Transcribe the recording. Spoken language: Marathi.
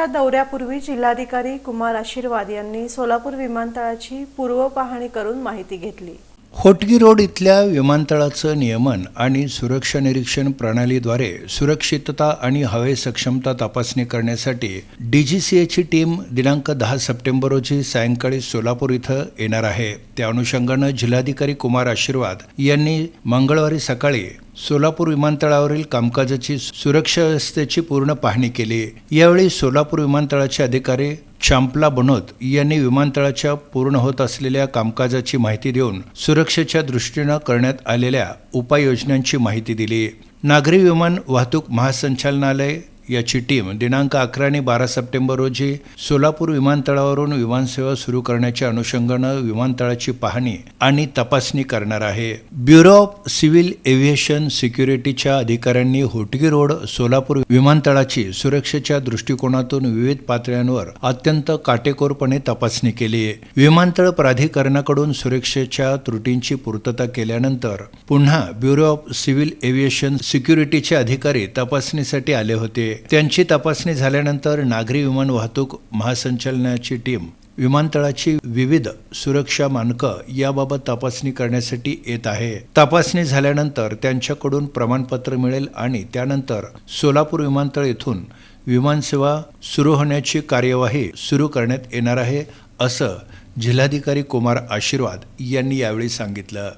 सुरक्षेच्या दौऱ्यापूर्वी जिल्हाधिकारी कुमार आशीर्वाद यांनी सोलापूर विमानतळाची पूर्व पाहणी करून माहिती घेतली. होटगी रोड इथल्या विमानतळाचं नियमन आणि सुरक्षा निरीक्षण प्रणालीद्वारे सुरक्षितता आणि हवे सक्षमता तपासणी करण्यासाठी डीजीसीएची टीम दिनांक दहा सप्टेंबर रोजी सायंकाळी सोलापूर इथं येणार आहे. त्या अनुषंगानं जिल्हाधिकारी कुमार आशीर्वाद यांनी मंगळवारी सकाळी सोलापूर विमानतळावरील कामकाजाची सुरक्षा व्यवस्थेची पूर्ण पाहणी केली. यावेळी सोलापूर विमानतळाचे अधिकारी चांपला बनोत यांनी विमानतळाच्या पूर्ण होत असलेल्या कामकाजाची माहिती देऊन सुरक्षेच्या दृष्टीनं करण्यात आलेल्या उपाययोजनांची माहिती दिली. नागरी विमान वाहतूक महासंचालनालय याची टीम दिनांक अकरा आणि बारा सप्टेंबर रोजी सोलापूर विमानतळावरून विमानसेवा सुरू करण्याच्या अनुषंगानं विमानतळाची पाहणी आणि तपासणी करणार आहे. ब्युरो ऑफ सिव्हिल एव्हिएशन सिक्युरिटीच्या अधिकाऱ्यांनी होटगी रोड सोलापूर विमानतळाची सुरक्षेच्या दृष्टिकोनातून विविध पातळ्यांवर अत्यंत काटेकोरपणे तपासणी केली. विमानतळ प्राधिकरणाकडून सुरक्षेच्या त्रुटींची पूर्तता केल्यानंतर पुन्हा ब्युरो ऑफ सिव्हिल एव्हिएशन सिक्युरिटीचे अधिकारी तपासणीसाठी आले होते. त्यांची तपासणी झाल्यानंतर नागरी विमान वाहतूक महासंचालनाची टीम विमानतळाची विविध सुरक्षा मानकं याबाबत तपासणी करण्यासाठी येत आहे. तपासणी झाल्यानंतर त्यांच्याकडून प्रमाणपत्र मिळेल आणि त्यानंतर सोलापूर विमानतळ येथून विमानसेवा सुरू होण्याची कार्यवाही सुरू करण्यात येणार आहे असं जिल्हाधिकारी कुमार आशीर्वाद यांनी यावेळी सांगितलं.